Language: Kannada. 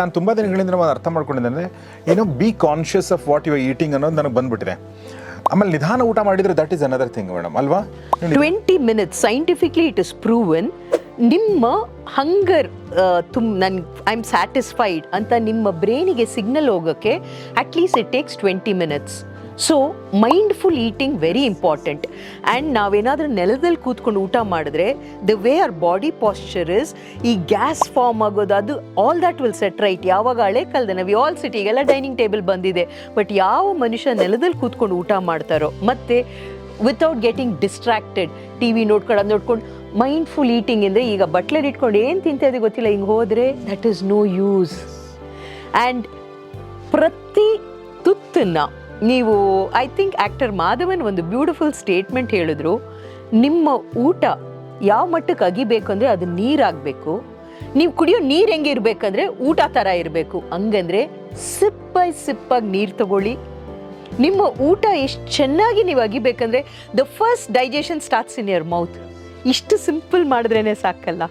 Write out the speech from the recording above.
ನಾನು ತುಂಬ ದಿನಗಳಿಂದ ನಾವು ಅರ್ಥ ಮಾಡ್ಕೊಂಡಿದ್ದೆ ಏನೋ be conscious of what you eating ಅನ್ನೋದು ನನಗೆ ಬಂದ್ಬಿಟ್ಟಿದೆ. ಆಮೇಲೆ ನಿಧಾನ ಊಟ ಮಾಡಿದ್ರೆ that is another thing madam ಅಲ್ವಾ? Twenty minutes scientifically it is proven ನಿಮ್ಮ ಹಂಗರ್ ತುಂಬ ನನ್ ಐ ಆಮ್ ಸ್ಯಾಟಿಸ್ಫೈಡ್ ಅಂತ ನಿಮ್ಮ ಬ್ರೈನಿಗೆ ಸಿಗ್ನಲ್ ಹೋಗೋಕ್ಕೆ at least it takes twenty minutes so mindful eating very important and ನಾವೇನಾದರೂ ನೆಲದಲ್ಲಿ ಕೂತ್ಕೊಂಡು ಊಟ ಮಾಡಿದ್ರೆ the way our body posture is ಈ ಗ್ಯಾಸ್ ಫಾರ್ಮ್ ಆಗೋದು, ಅದು all that will set right ಯಾವಾಗ ಹಳೆ ಕಾಲದ ನಾವು ಆಲ್ ಸಿಟಿಗೆಲ್ಲ ಡೈನಿಂಗ್ ಟೇಬಲ್ ಬಂದಿದೆ ಬಟ್ ಯಾವ ಮನುಷ್ಯ ನೆಲದಲ್ಲಿ ಕೂತ್ಕೊಂಡು ಊಟ ಮಾಡ್ತಾರೋ, ಮತ್ತು without getting distracted T V ನೋಡ್ಕೊಂಡು ನೋಡ್ಕೊಂಡು ಮೈಂಡ್ಫುಲ್ ಈಟಿಂಗ್ ಅಂದರೆ ಈಗ ಬಟ್ಲರ್ ಇಟ್ಕೊಂಡು ಏನು ತಿಂತಿದೆ ಗೊತ್ತಿಲ್ಲ, ಹಿಂಗೆ ಹೋದರೆ that is no use and ಪ್ರತಿ ತುತ್ತನ್ನ ನೀವು ಐ ಥಿಂಕ್ ಆ್ಯಕ್ಟರ್ ಮಾಧವನ್ ಒಂದು ಬ್ಯೂಟಿಫುಲ್ ಸ್ಟೇಟ್ಮೆಂಟ್ ಹೇಳಿದ್ರು. ನಿಮ್ಮ ಊಟ ಯಾವ ಮಟ್ಟಕ್ಕೆ ಅಗಿಬೇಕು ಅಂದರೆ ಅದು ನೀರಾಗಬೇಕು. ನೀವು ಕುಡಿಯೋ ನೀರು ಹೆಂಗೆ ಇರಬೇಕಂದ್ರೆ ಊಟ ಥರ ಇರಬೇಕು. ಹಂಗಂದ್ರೆ ಸಿಪ್ ಬೈ ಸಿಪ್ಪಾಗಿ ನೀರು ತಗೊಳ್ಳಿ. ನಿಮ್ಮ ಊಟ ಎಷ್ಟು ಚೆನ್ನಾಗಿ ನೀವು ಅಗಿಬೇಕಂದ್ರೆ the first digestion starts in your mouth ಇಷ್ಟು ಸಿಂಪಲ್ ಮಾಡಿದ್ರೇ ಸಾಕಲ್ಲ.